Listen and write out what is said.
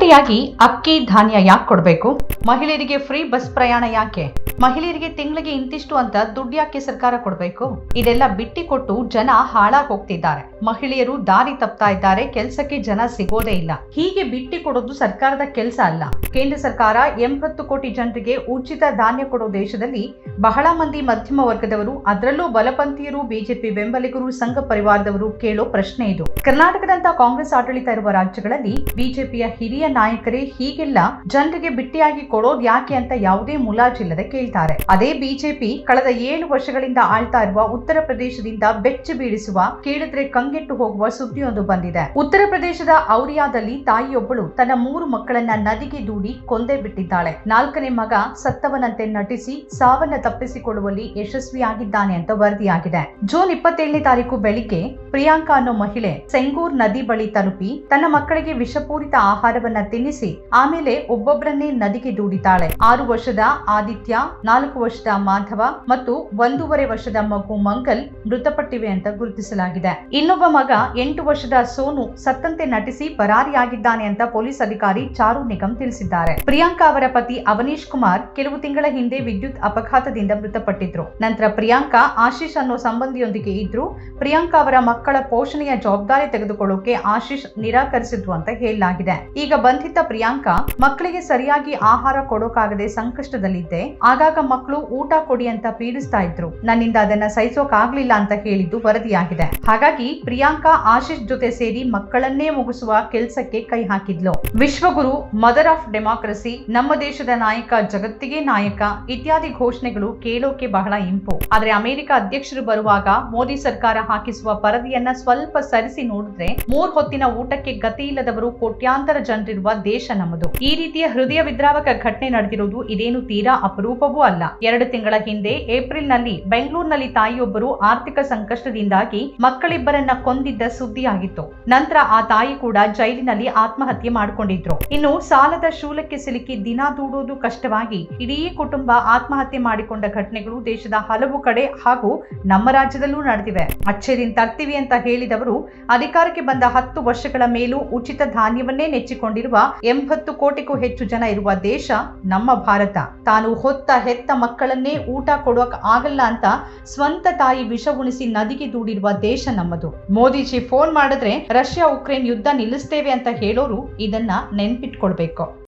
ಲಪಾಟಿಯಾಗಿ ಅಕ್ಕಿ ಧಾನ್ಯ ಯಾಕೆ ಕೊಡಬೇಕು? ಮಹಿಳೆಯರಿಗೆ ಫ್ರೀ ಬಸ್ ಪ್ರಯಾಣ ಯಾಕೆ? ಮಹಿಳೆಯರಿಗೆ ತಿಂಗಳಿಗೆ ಇಂತಿಷ್ಟು ಅಂತ ದುಡ್ಡು ಯಾಕೆ ಸರ್ಕಾರ ಕೊಡಬೇಕು? ಇದೆಲ್ಲ ಬಿಟ್ಟಿ ಕೊಟ್ಟು ಜನ ಹಾಳಾಗಿ ಹೋಗ್ತಿದ್ದಾರೆ ಮಹಿಳೆಯರು ದಾರಿ ತಪ್ತಾ ಇದ್ದಾರೆ, ಕೆಲಸಕ್ಕೆ ಜನ ಸಿಗೋದೇ ಇಲ್ಲ. ಹೀಗೆ ಬಿಟ್ಟಿ ಕೊಡೋದು ಸರ್ಕಾರದ ಕೆಲಸ ಅಲ್ಲ. ಕೇಂದ್ರ ಸರ್ಕಾರ ಎಂಬತ್ತು ಕೋಟಿ ಜನರಿಗೆ ಉಚಿತ ಧಾನ್ಯ ಕೊಡೋ ದೇಶದಲ್ಲಿ ಬಹಳ ಮಂದಿ ಮಧ್ಯಮ ವರ್ಗದವರು, ಅದರಲ್ಲೂ ಬಲಪಂಥೀಯರು, ಬಿಜೆಪಿ ಬೆಂಬಲಿಗರು, ಸಂಘ ಪರಿವಾರದವರು ಕೇಳೋ ಪ್ರಶ್ನೆ ಇದು. ಕರ್ನಾಟಕದಂತ ಕಾಂಗ್ರೆಸ್ ಆಡಳಿತ ಇರುವ ರಾಜ್ಯಗಳಲ್ಲಿ ಬಿಜೆಪಿಯ ಹಿರಿಯ ನಾಯಕರೇ ಹೀಗೆಲ್ಲ ಜನರಿಗೆ ಬಿಟ್ಟಿಯಾಗಿ ಕೊಡೋದು ಯಾಕೆ ಅಂತ ಯಾವುದೇ ಮುಲಾಜಿಲ್ಲದೆ ಕೇಳ್ತಾರೆ ಅದೇ ಬಿಜೆಪಿ ಕಳೆದ ಏಳು ವರ್ಷಗಳಿಂದ ಆಳ್ತಾ ಇರುವ ಉತ್ತರ ಪ್ರದೇಶದಿಂದ ಬೆಚ್ಚಿ ಬೀಳಿಸುವ, ಕೇಳಿದ್ರೆ ಕಂಗೆಟ್ಟು ಹೋಗುವ ಸುದ್ದಿಯೊಂದು ಬಂದಿದೆ. ಉತ್ತರ ಪ್ರದೇಶದ ಔರಿಯಾದಲ್ಲಿ ತಾಯಿಯೊಬ್ಬಳು ತನ್ನ ಮೂರು ಮಕ್ಕಳನ್ನ ನದಿಗೆ ದೂಡಿ ಕೊಂದೇ ಬಿಟ್ಟಿದ್ದಾಳೆ. ನಾಲ್ಕನೇ ಮಗ ಸತ್ತವನಂತೆ ನಟಿಸಿ ಸಾವನ್ನ ತಪ್ಪಿಸಿಕೊಳ್ಳುವಲ್ಲಿ ಯಶಸ್ವಿಯಾಗಿದ್ದಾನೆ ಅಂತ ವರದಿಯಾಗಿದೆ. ಜೂನ್ ಇಪ್ಪತ್ತೇಳನೇ ತಾರೀಕು ಬೆಳಿಗ್ಗೆ ಪ್ರಿಯಾಂಕಾ ಅನ್ನೋ ಮಹಿಳೆ ಸೆಂಗೂರ್ ನದಿ ಬಳಿ ತಲುಪಿ ತನ್ನ ಮಕ್ಕಳಿಗೆ ವಿಷಪೂರಿತ ಆಹಾರವನ್ನ ತಿನ್ನಿಸಿ, ಆಮೇಲೆ ಒಬ್ಬೊಬ್ಬರನ್ನೇ ನದಿಗೆ ದೂಡಿದ್ದಾಳೆ. ಆರು ವರ್ಷದ ಆದಿತ್ಯ ನಾಲ್ಕು ವರ್ಷದ ಮಾಧವ ಮತ್ತು ಒಂದೂವರೆ ವರ್ಷದ ಮಗು ಮಂಗಲ್ ಮೃತಪಟ್ಟಿವೆ ಅಂತ ಗುರುತಿಸಲಾಗಿದೆ. ಇನ್ನೊಬ್ಬ ಮಗ ಎಂಟು ವರ್ಷದ ಸೋನು ಸತ್ತಂತೆ ನಟಿಸಿ ಪರಾರಿಯಾಗಿದ್ದಾನೆ ಅಂತ ಪೊಲೀಸ್ ಅಧಿಕಾರಿ ಚಾರು ನಿಗಮ್ ತಿಳಿಸಿದ್ದಾರೆ. ಪ್ರಿಯಾಂಕಾ ಅವರ ಪತಿ ಅವನೀಶ್ ಕುಮಾರ್ ಕೆಲವು ತಿಂಗಳ ಹಿಂದೆ ವಿದ್ಯುತ್ ಅಪಘಾತದಿಂದ ಮೃತಪಟ್ಟಿದ್ರು. ನಂತರ ಪ್ರಿಯಾಂಕಾ ಆಶೀಶ್ ಅನ್ನೋ ಸಂಬಂಧಿಯೊಂದಿಗೆ ಇದ್ರು. ಪ್ರಿಯಾಂಕಾ ಅವರ ಮಕ್ಕಳ ಪೋಷಣೆಯ ಜವಾಬ್ದಾರಿ ತೆಗೆದುಕೊಳ್ಳೋಕೆ ಆಶೀಶ್ ನಿರಾಕರಿಸಿದ್ರು ಅಂತ ಹೇಳಲಾಗಿದೆ. ಈಗ ಬಂಧಿತ ಪ್ರಿಯಾಂಕಾ ಮಕ್ಕಳಿಗೆ ಸರಿಯಾಗಿ ಆಹಾರ ಕೊಡೋಕಾಗದೆ ಸಂಕಷ್ಟದಲ್ಲಿದ್ದೆ. ಆಗಾಗ ಮಕ್ಕಳು ಊಟ ಕೊಡಿ ಅಂತ ಪೀಡಿಸ್ತಾ ಇದ್ರು. ನನ್ನಿಂದ ಅದನ್ನ ಸಹಿಸೋಕಾಗ್ಲಿಲ್ಲ ಅಂತ ಹೇಳಿದ್ದು ವರದಿಯಾಗಿದೆ. ಹಾಗಾಗಿ ಪ್ರಿಯಾಂಕಾ ಆಶಿಶ್ ಜೊತೆ ಸೇರಿ ಮಕ್ಕಳನ್ನೇ ಮುಗಿಸುವ ಕೆಲಸಕ್ಕೆ ಕೈ ಹಾಕಿದ್ಲು. ವಿಶ್ವಗುರು, ಮದರ್ ಆಫ್ ಡೆಮಾಕ್ರಸಿ, ನಮ್ಮ ದೇಶದ ನಾಯಕ, ಜಗತ್ತಿಗೆ ನಾಯಕ ಇತ್ಯಾದಿ ಘೋಷಣೆಗಳು ಕೇಳೋಕೆ ಬಹಳ ಇಂಪು. ಆದ್ರೆ ಅಮೆರಿಕ ಅಧ್ಯಕ್ಷರು ಬರುವಾಗ ಮೋದಿ ಸರ್ಕಾರ ಹಾಕಿಸುವ ಪರದಿಯನ್ನ ಸ್ವಲ್ಪ ಸರಿಸಿ ನೋಡಿದ್ರೆ ಮೂರ್ ಹೊತ್ತಿನ ಊಟಕ್ಕೆ ಗತಿ ಇಲ್ಲದವರು ಕೋಟ್ಯಾಂತರ ಜನರಿರುವ ದೇಶ ನಮ್ಮದು. ಈ ರೀತಿಯ ಹೃದಯ ವಿದ್ರಾವಕ ಘಟನೆ ನಡೆದಿರುವುದು ಇದೇನು ತೀರಾ ಅಪರೂಪವೂ ಅಲ್ಲ. ಎರಡು ತಿಂಗಳ ಹಿಂದೆ ಏಪ್ರಿಲ್ನಲ್ಲಿ ಬೆಂಗಳೂರಿನಲ್ಲಿ ತಾಯಿಯೊಬ್ಬರು ಆರ್ಥಿಕ ಸಂಕಷ್ಟದಿಂದಾಗಿ ಮಕ್ಕಳಿಬ್ಬರನ್ನ ಕೊಂದಿದ್ದ ಸುದ್ದಿಯಾಗಿತ್ತು. ನಂತರ ಆ ತಾಯಿ ಕೂಡ ಜೈಲಿನಲ್ಲಿ ಆತ್ಮಹತ್ಯೆ ಮಾಡಿಕೊಂಡಿದ್ರು. ಇನ್ನು ಸಾಲದ ಶೂಲಕ್ಕೆ ಸಿಲುಕಿ ದಿನ ದೂಡೋದು ಕಷ್ಟವಾಗಿ ಇಡೀ ಕುಟುಂಬ ಆತ್ಮಹತ್ಯೆ ಮಾಡಿಕೊಂಡ ಘಟನೆಗಳು ದೇಶದ ಹಲವು ಕಡೆ ಹಾಗೂ ನಮ್ಮ ರಾಜ್ಯದಲ್ಲೂ ನಡೆದಿವೆ. ಅಚ್ಚೇದಿನ್ ತರ್ತೀವಿ ಅಂತ ಹೇಳಿದವರು ಅಧಿಕಾರಕ್ಕೆ ಬಂದ ಹತ್ತು ವರ್ಷಗಳ ಮೇಲೂ ಉಚಿತ ಧಾನ್ಯವನ್ನೇ ನೆಚ್ಚಿಕೊಂಡಿರುವ ಎಂಬತ್ತು ಕೋಟಿಗೂ ಹೆಚ್ಚು ಜನ ಇರುವ ದೇಶ ನಮ್ಮ ಭಾರತ. ತಾನು ಹೊತ್ತ ಹೆತ್ತ ಮಕ್ಕಳನ್ನೇ ಊಟ ಕೊಡೋಕ್ ಆಗಲ್ಲ ಅಂತ ಸ್ವಂತ ತಾಯಿ ವಿಷ ಉಣಿಸಿ ನದಿಗೆ ದೂಡಿರುವ ದೇಶ ನಮ್ಮದು. ಮೋದಿಜಿ ಫೋನ್ ಮಾಡಿದ್ರೆ ರಷ್ಯಾ ಉಕ್ರೇನ್ ಯುದ್ಧ ನಿಲ್ಲಿಸ್ತೇವೆ ಅಂತ ಹೇಳೋರು ಇದನ್ನ ನೆನ್ಪಿಟ್ಕೊಳ್ಬೇಕು.